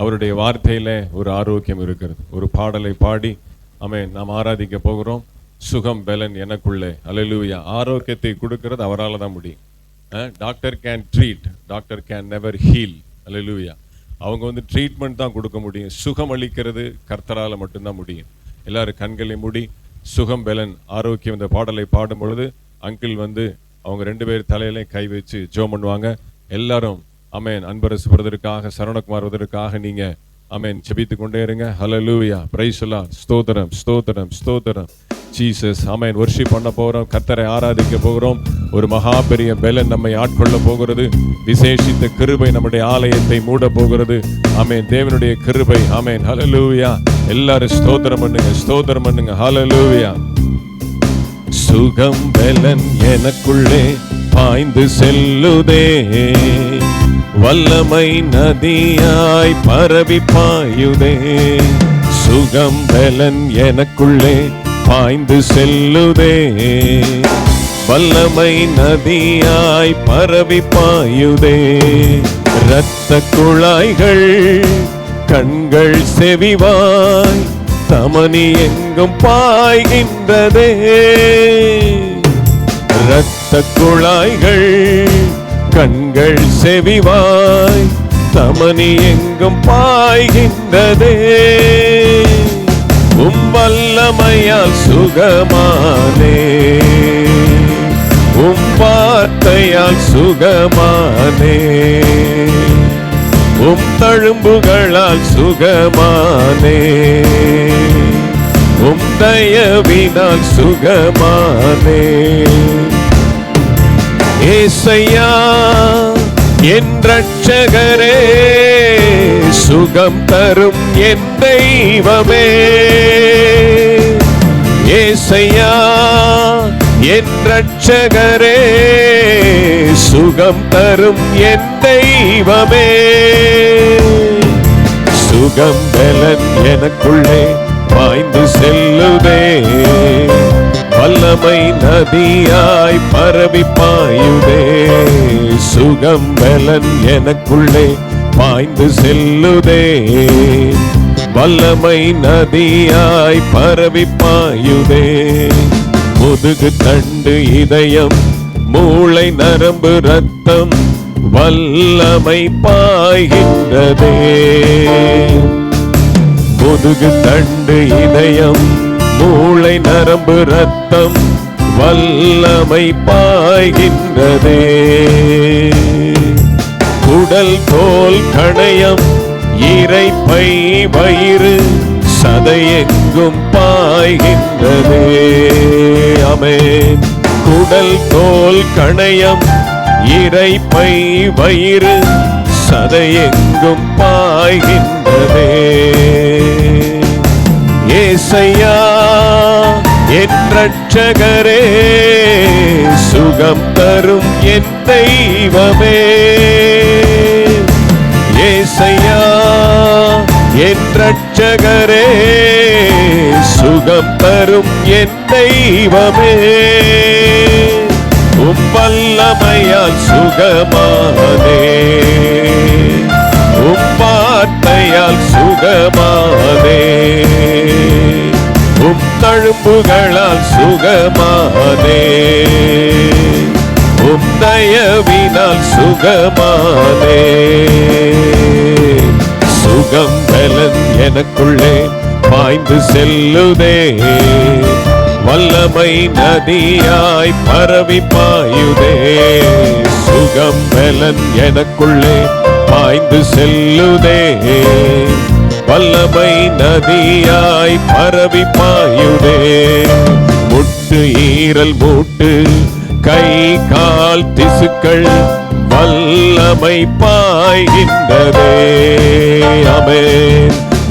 அவருடைய வார்த்தையில் ஒரு ஆரோக்கியம் இருக்கிறது. ஒரு பாடலை பாடி அமே நாம் ஆராதிக்க போகிறோம். சுகம் பலன் எனக்குள்ளே. அல்லேலூயா ஆரோக்கியத்தை கொடுக்கறது அவரால் தான் முடியும். Doctor can treat doctor can never heal hallelujah அவங்க வந்து ட்ரீட்மெண்ட் தான் கொடுக்க முடியும். சுகம் அளிக்கிறது கர்த்தரால் மட்டும்தான் முடியும். எல்லாரும் கண்களை மூடி சுகம் பலன் ஆரோக்கியம் இந்த பாடலை பாடும் பொழுது அங்கிள் வந்து அவங்க ரெண்டு பேர் தலையிலையும் கை வச்சு ஜோம் பண்ணுவாங்க. எல்லாரும் அமேன் அன்பரசு வருவதற்காக சரவணகுமார் வருவதற்காக நீங்க அமேன் செபித்து கொண்டே இருங்க. ஹலோ லூவியா பிரைசலா ஸ்தோத்திரம் ஸ்தோத்திரம் ஸ்தோத்திரம். ஜீசஸ் அமேன் ஒர்ஷிப் பண்ண போகிறோம் கர்த்தரை ஆராதிக்க போகிறோம். ஒரு மகா பெரிய பெலன் நம்மை ஆட்கொள்ள போகிறது. விசேஷித்த கிருபை நம்முடைய ஆலயத்தை மூட போகிறது. அமேன் தேவனுடைய கிருபை. அமேன் ஹalleluya எல்லாரும் ஸ்தோத்திரம் பண்ணுங்க ஸ்தோத்திரம் பண்ணுங்க. ஹலலூவியா சுகம் பலன் எனக்குள்ளே பாய்ந்து செல்லுதே. வல்லமை நதியாய் பரவி பாயுதே. சுகம் பலன் எனக்குள்ளே பாய்ந்து செல்லுதே. வல்லமை நதியாய் பரவி பாயுதே. இரத்த குழாய்கள் கண்கள் செவிவாய் தமனி எங்கும் பாய்கின்றதே. இரத்த குழாய்கள் கண்கள் செவிவாய் தமனி எங்கும் பாய்கின்றதே. உம் வல்லமையால் சுகமானே. உம் வார்த்தையால் சுகமானே. உம் தழும்புகளால் சுகமானே. உம் தயவினால் சுகமானே. ஏசையா என் ரட்சகரே சுகம் தரும் என் தெய்வமே. ஏசையா என் ரட்சகரே சுகம் தரும் என் தெய்வமே. சுகம் பலன் எனக்குள்ளே பாய்ந்து செல்லுவே வல்லமை நதியாய் பரவி பாயுதே. சுகம் பலன் எனக்குள்ளே பாய்ந்து செல்லுதே. வல்லமை நதியாய் பரவி பாயுதே. முதுகு தண்டு இதயம் மூளை நரம்பு ரத்தம் வல்லமை பாய்கின்றதே. முதுகு தண்டு இதயம் மூளை நரம்பு ரத்தம் வல்லமை பாய்கின்றதே. உடல் தோல் கணையம் இறைப்பை வயிறு சதையெங்கும் பாய்கின்றதே. அமே குடல் தோல் கணையம் இறைப்பை வயிறு சதையெங்கும் பாய்கின்றதே. ஏசையா ரட்சகரே சுகம் தரும் என் தெய்வமே. ஏசையா என் ரட்சகரே சுகம் தரும் என் தெய்வமே. உம் வல்லமையால் சுகமானே. உம் சுகமானே. உன்னயவினால் சுகமானே. சுகம் பலன் எனக்குள்ளே பாய்ந்து செல்லுதே. வல்லமை நதியாய் பரவி பாயுதே. சுகம் பலன் எனக்குள்ளே பாய்ந்து செல்லுதே. வல்லமை நதியாய் பரவி பாயுதே. முட்டு ஈரல் மூட்டு கை கால் திசுக்கள் வல்லமை பாய்கின்றதே. அமே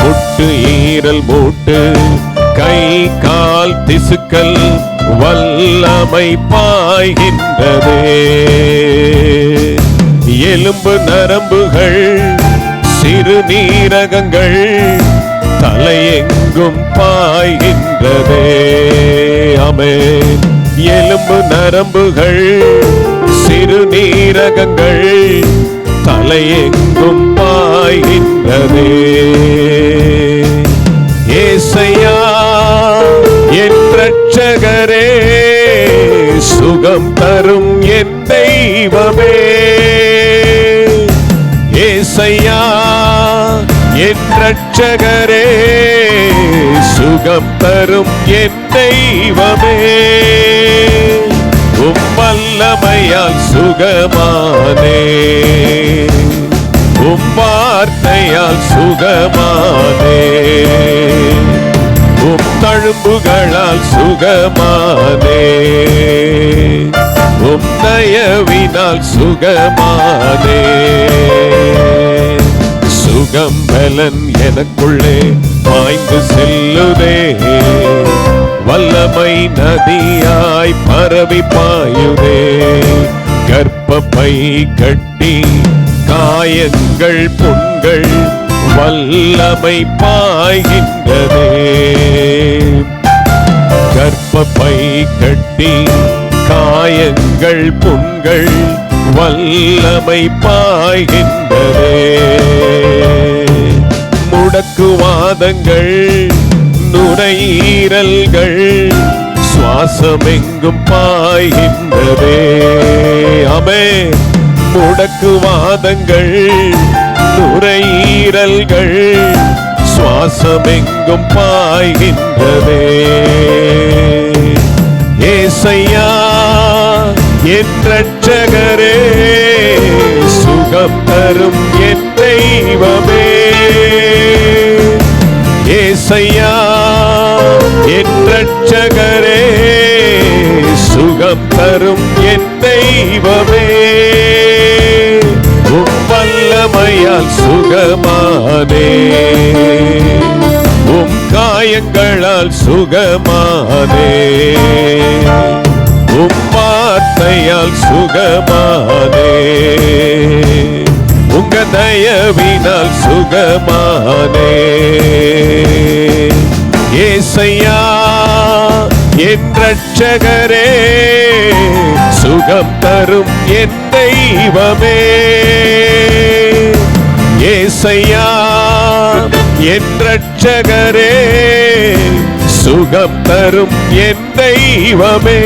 முட்டு ஈரல் மூட்டு கை கால் திசுக்கள் வல்லமை பாய்கின்றதே. எலும்பு நரம்புகள் சிறுநீரகங்கள் தலையெங்கும் பாய்கின்றதே. அமே எலும்பு நரம்புகள் சிறுநீரகங்கள் தலையெங்கும் பாய்கின்றதே. பாய்கின்றதே ஏசையா என் ரட்சகரே சுகம் தரும் என் தெய்வமே. ரட்சகரே சுகம் தரும் என் தெய்வமே. உம் வல்லமையால் சுகமானே. உம் வார்த்தையால் சுகமானே. உம் தழும்புகளால் சுகமானே. உம் தயவினால் சுகமானே. கம்பலன் எனக்குள்ளே பாய்ந்து செல்லுதே. வல்லமை நதியாய் பரவி பாயுதே. கர்ப்பப்பை கட்டி காயங்கள் புண்கள் வல்லமை பாய்கின்றதே. கர்ப்பப்பை கட்டி காயங்கள் புண்கள் வல்லமை பாய்கின்றதே. முடக்குவாதங்கள் நுரையீரல்கள் சுவாசமெங்கும் பாய்கின்றதே. அமே முடக்குவாதங்கள் நுரையீரல்கள் சுவாசமெங்கும் பாய்கின்றதே. ஏசையா என் ரட்சகரே சுகம் தரும் என் தெய்வமே. ஏசையா என் ரட்சகரே சுகம் தரும் என் தெய்வமே. உம்மல்லமையால் சுகமானே. உம் காயங்களால் சுகமானே. உம் வார்த்தையால் சுகமானே. உங்க தயவினால் சுகமானே. ஏசையா என் ரட்சகரே சுகம் தரும் என் தெய்வமே. ஏசையா என் ரட்சகரே சுகம் தரும் என் தெய்வமே.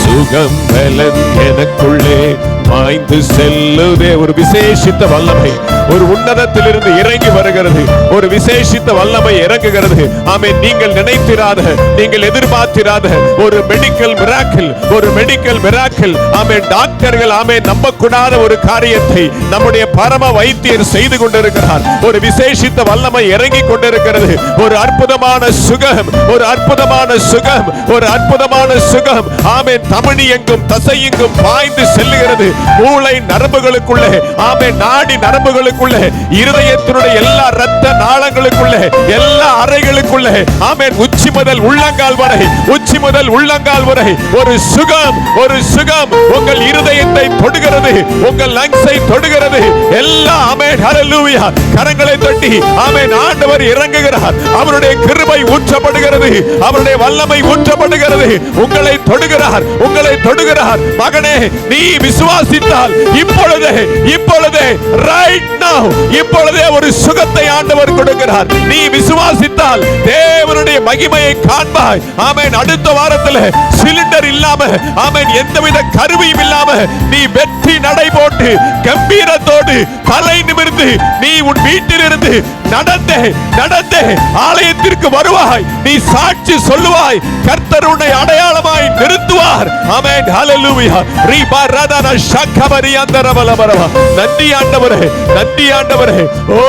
சுகம் பலன் எனக்குள்ளே பாய்ந்து செல்லுதே ஒரு விசேஷித்த வல்லமை. ஒரு உன்னதத்திலிருந்து இறங்கி வருகிறது. ஒரு விசேஷித்த வல்லமை இறங்குகிறது. ஆமே நீங்கள் நினைத்திராத நீங்கள் எதிர்பார்த்திராத ஒரு மெடிக்கல் மிராக்கில் ஒரு மெடிக்கல் மிராக்கில் ஆமே டாக்டர்கள் ஆமே நம்பக்கூடாத ஒரு காரியத்தை நம்முடைய பரம வைத்தியர் செய்து கொண்டிருக்கிறார். ஒரு விசேஷித்த வல்லமை இறங்கி கொண்டிருக்கிறது. ஒரு அற்புதமான சுகம் ஒரு அற்புதமான சுகம் ஒரு அற்புதமான சுகம். ஆமே தமிழி எங்கும் தசை எங்கும் பாய்ந்து செல்லுகிறது. மூளை நரம்புகளுக்குள்ளே ஆமே நாடி நரம்புகளுக்கு நரம்புகளுக்குள்ளே இருதயத்தினுடைய எல்லா ரத்த நாளங்களுக்குள்ளே எல்லா அறைகளுக்குள்ளே ஆமேன். உச்சி முதல் உள்ளங்கால் வரை உச்சி முதல் உள்ளங்கால் வரை ஒரு சுகம் ஒரு சுகம் உங்கள் இருதயத்தை தொடுகிறது உங்கள் லங்ஸை தொடுகிறது. எல்லா ஆமென் ஹalleluya கரங்களை தட்டி ஆமேன் ஆண்டவர் இறங்குகிறார். அவருடைய கிருபை ஊற்றப்படுகிறது அவருடைய வல்லமை ஊற்றப்படுகிறது. உங்களை தொடுகிறார் உங்களை தொடுகிறார். மகனே நீ விசுவாசித்தால் இப்பொழுதே இப்பொழுதே ரைட் நவ இப்பொழுதே ஒரு சுகத்தை ஆண்டவர் கொடுக்கிறார். நீ விசுவாசித்தால் தேவனுடைய மகிமையை காண்பாய். ஆமேன். அடுத்த வாரத்தில் சிலிண்டர் இல்லாம ஆமேன் எந்தவித கருவியும் இல்லாம நீ வெற்றி நடை போட்டு கம்பீரத்தோடு தலை நிமிர்ந்து நீ உன் வீட்டிலிருந்து நடந்தே நடந்தே ஆலயத்திற்கு வருவாய். நீ சாட்சி சொல்லுவாய். கர்த்தர் உன்னை அடையாளமாய் நிறுத்துவார். ஆமென். ஹalleluya ரீபா ரதன ஷக்கபரி வரவா நன்றி ஆண்டவரே. நன்றி. நன்றி ஆண்டவரே. ஓ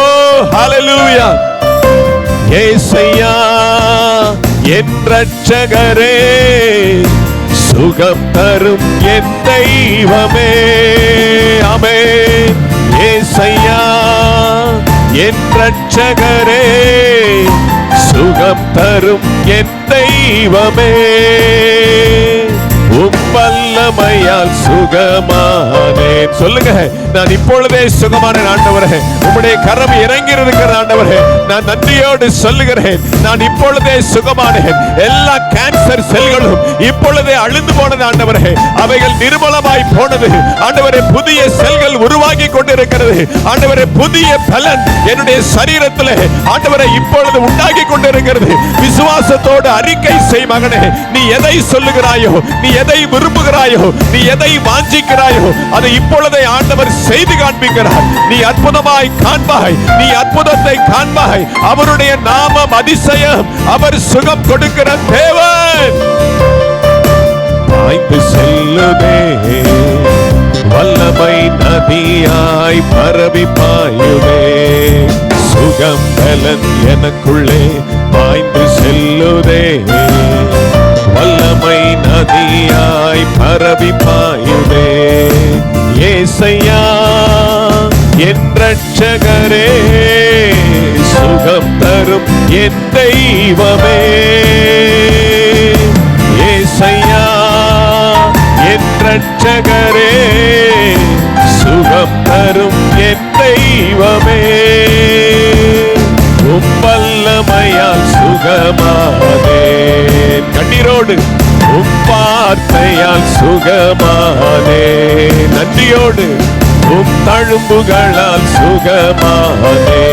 ஹalleluya ஏசையா என் ரட்சகரே சுகம் தரும் என் தெய்வமே. அமே ஏசையா என் ரட்சகரே சுகம் தரும் என் தெய்வமே. உம் வல்லமையால் சுகமானேன். சொல்லுங்க நான் இப்பொழுதே சுகமான ஆண்டவரே. உம்முடைய கரம் இறங்கி இருக்கிற ஆண்டவரே நான் நன்றியோடு சொல்லுகிறேன். நான் இப்பொழுதே சுகமானேன். எல்லா கேன்சர் செல்களும் இப்பொழுதே அழிந்து போனது ஆண்டவரே. அவைகள் நிர்மலமாய் போனது. ஆண்டவரே புதிய செல்கள் உருவாகி கொண்டிருக்கிறது. ஆண்டவரே புதிய பலன் என்னுடைய சரீரத்திலே ஆண்டவரை இப்பொழுது உண்டாகி கொண்டிருக்கிறது. விசுவாசத்தோடு அறிக்கை செய் மகனே. நீ எதை சொல்லுகிறாயோ நீ எதை விரும்புகிறாய் நீ எதை வாஞ்சிக்கிறாயோ? அதை இப்பொழுதே ஆண்டவர் செய்து காண்பிக்கிறார். நீ அற்புதமாய் காண்பாய். நீ அற்புதத்தை காண்பாய். அவருடைய நாமம் அதிசயம். அவர் சுகம் கொடுக்கிற தேவன். பாய்ந்து செல்லுதே வல்லமை நதியாய் பரவி பாயுதே சுகம் பலன் எனக்குள்ளே பாய்ந்து செல்லுதே. வல்லமை நதியாய் பரவி பாயுதே. ஏசையா என் ரட்சகரே சுகம் தரும் என் தெய்வமே. ஏசையா என் ரட்சகரே சுகம் தரும் என் தெய்வமே. உம் வல்லமையால் சுகமா கண்ணீரோடு உம் வார்த்தையால் சுகமானே. நன்றியோடு உம் தழும்புகளால் சுகமானே.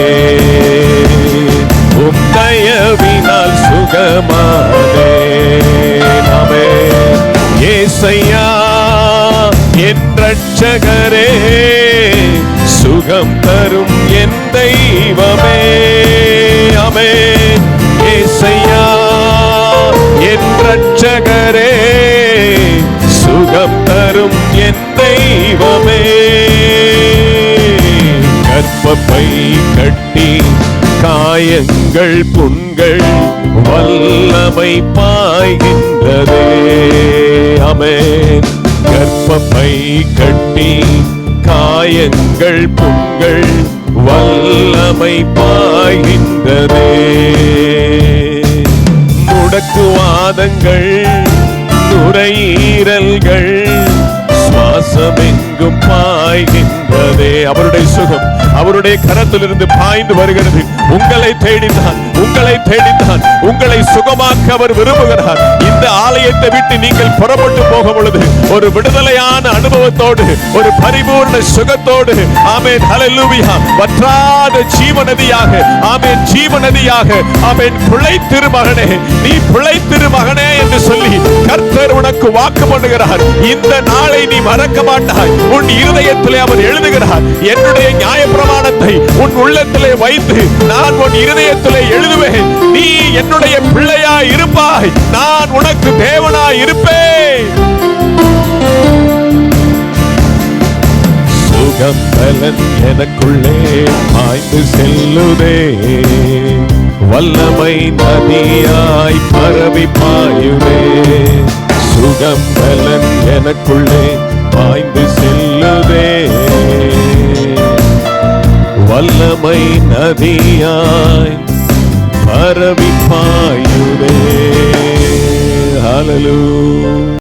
உம் தயவினால் சுகமானே. நாமே ஏசையா என் ரட்சகரே சுகம் தரும் என் தெய்வமே. அமே ஏசையா ரட்சகரே சுகம் தரும் என் தெய்வமே. கற்பப்பை கட்டி காயங்கள் புண்கள் வல்லமை பாய்கின்றதே. அமேன் கற்பப்பை கட்டி காயங்கள் புண்கள் வல்லமை பாய்கின்றதே. முடக்குவாதங்கள் நுரையீரல்கள் சுவாசமெங்கும் பாய்கின்ற பாய்கின்றதே அவருடைய சுகம் அவருடைய கரத்திலிருந்து பாய்ந்து வருகிறது. உங்களை தேடித்தான் உங்களை தேடித்தான் உங்களை சுகமாக்க அவர் விரும்புகிறார். இந்த ஆலயத்தை விட்டு நீங்கள் புறப்பட்டு போகும் பொழுது ஒரு விடுதலையான அனுபவத்தோடு ஒரு பரிபூர்ண சுகத்தோடு ஆமென் ஹalleluya வற்றாத ஜீவநதியாக ஆமென் ஜீவநதியாக ஆமேன் பிழைத்திரு மகனே நீ பிழைத்திரு மகனே என்று சொல்லி கர்த்தர் உனக்கு வாக்கு பண்ணுகிறார். இந்த நாளை நீ மறக்க மாட்டாய். உன் இருதயத்திலே அவர் எழுதுகிறார். என்னுடைய நியாயப்பிரமாணத்தை உன் உள்ளத்திலே வைத்து நான் உன் இருதயத்திலே எழுதுவேன். நீ என்னுடைய பிள்ளையா இருப்பாய். நான் உனக்கு தேவனா இருப்பேன். எனக்குள்ளே பாய்ந்து செல்லுதே. வல்லமை நதியாய் பரவி பாயுதே. சுகம் பலன் எனக்குள்ளே பாய்ந்து செல்லுதே. வல்லமை நதியாய் பரவி பாயுதே ஹalleluya